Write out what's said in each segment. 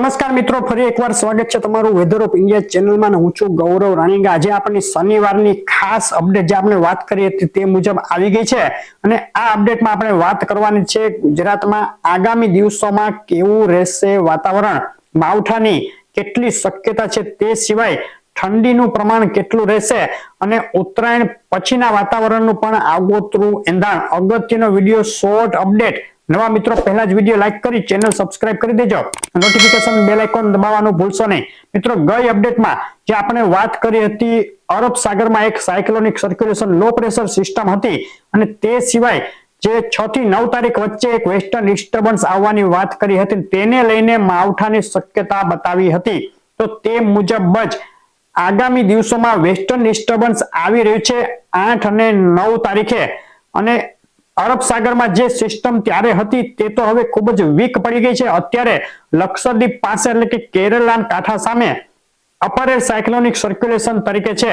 નમસ્કાર મિત્રો, ફરી એકવાર સ્વાગત છે તમારું વેધર ઓફ ઇન્ડિયા ચેનલમાં હું છું ગૌરવ રાણીગા. આજે આપણી શનિવારની ખાસ અપડેટ જે આપણે વાત કરી હતી તે મુજબ આવી ગઈ છે. અને આ અપડેટમાં આપણે વાત કરવાની છે ગુજરાતમાં આગામી દિવસોમાં કેવું રહેશે વાતાવરણ, માવઠાની કેટલી શક્યતા છે તે સિવાય ઠંડીનું પ્રમાણ કેટલું રહેશે અને ઉત્તરાયણ પછીના વાતાવરણનું પણ આગોતરું એંધાણ. અગત્યનો વીડિયો શોર્ટ અપડેટ નવા મિત્રો, પહેલા જ વીડિયો લાઈક કરી ચેનલ સબસ્ક્રાઇબ કરી દેજો. નોટિફિકેશન બેલ આઇકોન દબાવવાનું ભૂલશો નહીં. મિત્રો, ગઈ અપડેટમાં જે આપણે વાત કરી હતી, અરબ સાગરમાં એક cyclonic circulation low pressure system હતી અને તે સિવાય જે છ થી નવ તારીખ વચ્ચે એક વેસ્ટર્ન ડિસ્ટર્બન્સ આવવાની વાત કરી હતી તેને લઈને માવઠાની શક્યતા બતાવી હતી. તો તે મુજબ જ આગામી દિવસોમાં વેસ્ટર્ન ડિસ્ટર્બન્સ આવી રહ્યું છે આઠ અને નવ તારીખે. અને અરબ સાગરમાં જે સિસ્ટમ ત્યારે હતી તે તો હવે ખૂબ જ વીક પડી ગઈ છે. અત્યારે લક્ષદ્વીપ પાસે એટલે કે કેરળના કાંઠા સામે અપર સાયક્લોનિક સર્ક્યુલેશન તરીકે છે.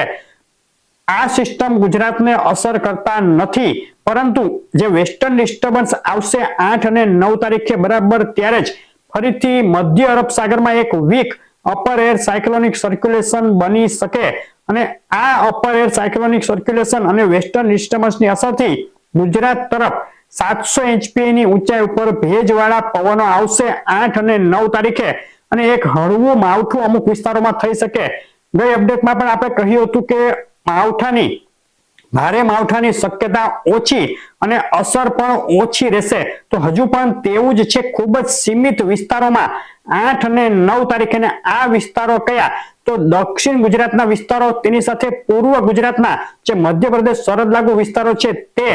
આ સિસ્ટમ ગુજરાતને અસર કરતા નથી, પરંતુ જે વેસ્ટર્ન ડિસ્ટર્બન્સ આવશે આઠ અને નવ તારીખે બરાબર ત્યારે જ ફરીથી મધ્ય અરબ સાગરમાં એક weak upper air cyclonic circulation બની શકે. અને આ અપર એર સાયક્લોનિક સર્ક્યુલેશન અને વેસ્ટર્ન ડિસ્ટર્બન્સની અસરથી ગુજરાત તરફ સાતસો એચપી ની ઊંચાઈ ઉપર ભેજવાળા પવનો આવશે આઠ અને નવ તારીખે. અને એક હળવું માવઠું અમુક વિસ્તારોમાં થઈ શકે. ગઈ અપડેટમાં પણ આપણે કહ્યું હતું કે માવઠાની, ભારે માવઠાની શક્યતા ઓછી અને અસર પણ ઓછી રહેશે. તો હજુ પણ તેવું જ છે ખૂબ જ સીમિત વિસ્તારોમાં. આઠ અને નવ તારીખે આ વિસ્તારો કયા? તો દક્ષિણ ગુજરાતના વિસ્તારો તેની સાથે પૂર્વ ગુજરાતના, જે મધ્યપ્રદેશ, સરહદ લાગુ વિસ્તારો છે તે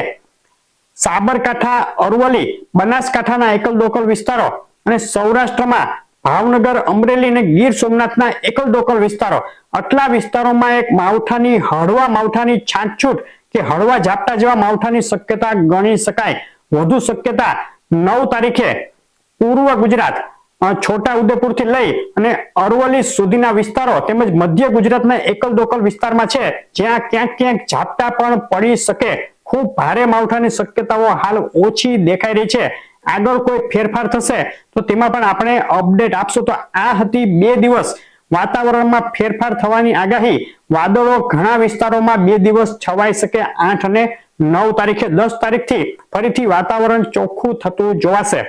સાબરકાંઠા અરવલી બનાસકાંઠાના એકલ દોકલ વિસ્તારો અને સૌરાષ્ટ્રમાં ભાવનગર, અમરેલી અને ગીર સોમનાથના એકલ દોકલ વિસ્તારો. આટલા વિસ્તારોમાં એક માવઠાની, હળવા માવઠાની છાંટછૂટ કે હળવા ઝાપટા જેવા માવઠાની શક્યતા ગણી શકાય. વધુ શક્યતા નવ તારીખે પૂર્વ ગુજરાત છોટા ઉદેપુરથી લઈ અને અરવલી સુધીના વિસ્તારો તેમજ મધ્ય ગુજરાતના એકલ દોકલ વિસ્તારમાં છે, જ્યાં ક્યાંક ક્યાંક ઝાપટા પણ પડી શકે. ખૂબ ભારે માવઠાની શક્યતાઓ હાલ ઓછી દેખાઈ રહી છે. આગળ કોઈ ફેરફાર થશે તો તેમાં પણ આપણે અપડેટ આપશું. તો આ હતી બે દિવસ વાતાવરણમાં ફેરફાર થવાની આગાહી. વાદળો ઘણા વિસ્તારોમાં બે દિવસ છવાઈ શકે આઠ અને નવ તારીખે. દસ તારીખથી ફરીથી વાતાવરણ ચોખ્ખું થતું જોવાશે.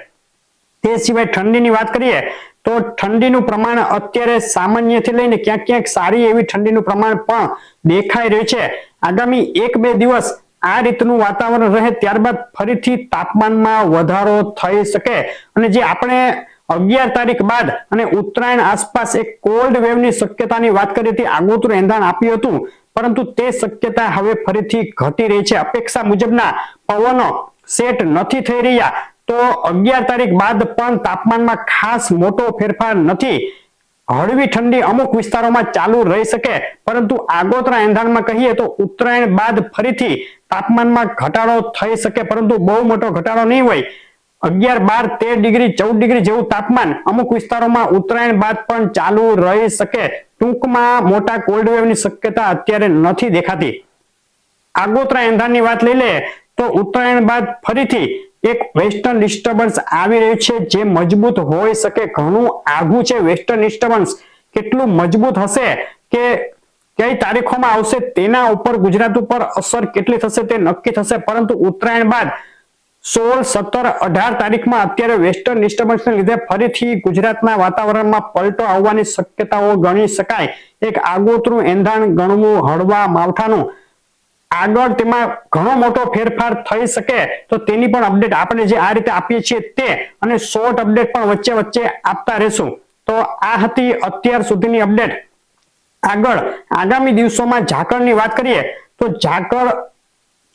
તે સિવાય ઠંડીની વાત કરીએ તો ઠંડીનું પ્રમાણ અત્યારે સામાન્યથી લઈને ક્યાંક ક્યાંક સારી એવી ઠંડીનું પ્રમાણ પણ દેખાઈ રહ્યું છે. આગામી એક બે દિવસ આ રીતનું વાતાવરણ રહે ત્યારબાદ ફરીથી તાપમાનમાં વધારો થઈ શકે. અને જે આપણે અગિયાર તારીખ બાદ અને ઉત્તરાયણ આસપાસ એક કોલ્ડ વેવની શક્યતાની વાત કરી હતી આગોતરું એંધાણ આપ્યું હતું. પરંતુ તે શક્યતા હવે ફરીથી ઘટી રહી છે. અપેક્ષા મુજબના પવનો સેટ નથી થઈ રહ્યા. તો અગિયાર તારીખ બાદ પણ તાપમાનમાં ખાસ મોટો ફેરફાર નથી. હળવી ઠંડી અમુક વિસ્તારોમાં ચાલુ રહી શકે, પરંતુ આગોતરા એંધાણમાં કહીએ તો ઉત્તરાયણ બાદ ફરીથી તાપમાનમાં ઘટાડો થઈ શકે, પરંતુ બહુ મોટો ઘટાડો નહીં હોય. અગિયાર બાર તેર ડિગ્રી, ચૌદ ડિગ્રી જેવું તાપમાન અમુક વિસ્તારોમાં ઉત્તરાયણ બાદ પણ ચાલુ રહી શકે. ટૂંકમાં મોટા કોલ્ડ શક્યતા અત્યારે નથી દેખાતી. આગોતરા એંધાણની વાત લઈ લે તો ઉત્તરાયણ બાદ ફરીથી એક વેસ્ટર્ન ડિસ્ટર્બન્સ આવી રહ્યું છે, જે મજબૂત હોઈ શકે. ઘણું આઘું છે વેસ્ટર્ન ડિસ્ટર્બન્સ કેટલું મજબૂત હશે કે કઈ તારીખોમાં આવશે તેના ઉપર ગુજરાત ઉપર અસર કેટલી થશે તે નક્કી થશે. પરંતુ ઉત્તરાયણ બાદ સોળ, સત્તર, અઢાર તારીખમાં અત્યારે વેસ્ટર્ન ડિસ્ટર્બન્સને લીધે ફરીથી ગુજરાતના વાતાવરણમાં પલટો આવવાની શક્યતાઓ ગણી શકાય. એક આગોતરું એંધાણ ગણવું, હળવા માવઠાનું આગળ તેમાં ઘણો મોટો ફેરફાર થઈ શકે તો તેની પણ અપડેટ આપણે જે આ રીતે આપીએ છીએ તે અને શોર્ટ અપડેટ પણ વચ્ચે વચ્ચે આપતા રહેશું. તો આ હતી અત્યાર સુધીની અપડેટ આગળ, આગામી દિવસોમાં ઝાકળની વાત કરીએ તો ઝાકળ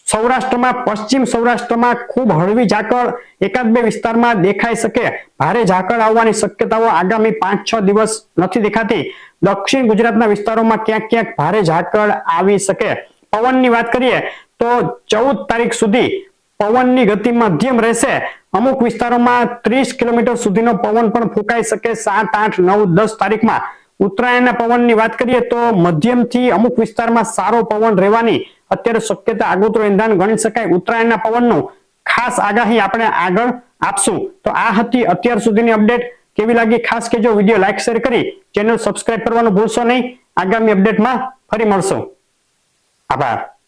સૌરાષ્ટ્રમાં, પશ્ચિમ સૌરાષ્ટ્રમાં ખૂબ હળવી ઝાકળ એકાદ બે વિસ્તારમાં દેખાઈ શકે. ભારે ઝાકળ આવવાની શક્યતાઓ આગામી પાંચ છ દિવસ નથી દેખાતી. દક્ષિણ ગુજરાતના વિસ્તારોમાં ક્યાંક ક્યાંક ભારે ઝાકળ આવી શકે. પવનની વાત કરીએ તો ચૌદ તારીખ સુધી પવનની ગતિ મધ્યમ રહેશે. અમુક વિસ્તારોમાં ત્રીસ કિલોમીટર સુધીનો પવન પણ ફૂંકાઈ શકે સાત, આઠ, નવ, દસ તારીખમાં. ઉત્તરાયણના પવનની વાત કરીએ તો મધ્યમથી અમુક વિસ્તારમાં સારો પવન રહેવાની અત્યારે શક્યતા આગોતરો એંધાણ ગણી શકાય. ઉત્તરાયણના પવનનું ખાસ આગાહી આપણે આગળ આપશું. તો આ હતી અત્યાર સુધીની અપડેટ. કેવી લાગી ખાસ કે જો વીડિયો લાઈક, શેર કરી. ચેનલ સબસ્ક્રાઇબ કરવાનું ભૂલશો નહીં. આગામી અપડેટમાં ફરી મળશો. apa?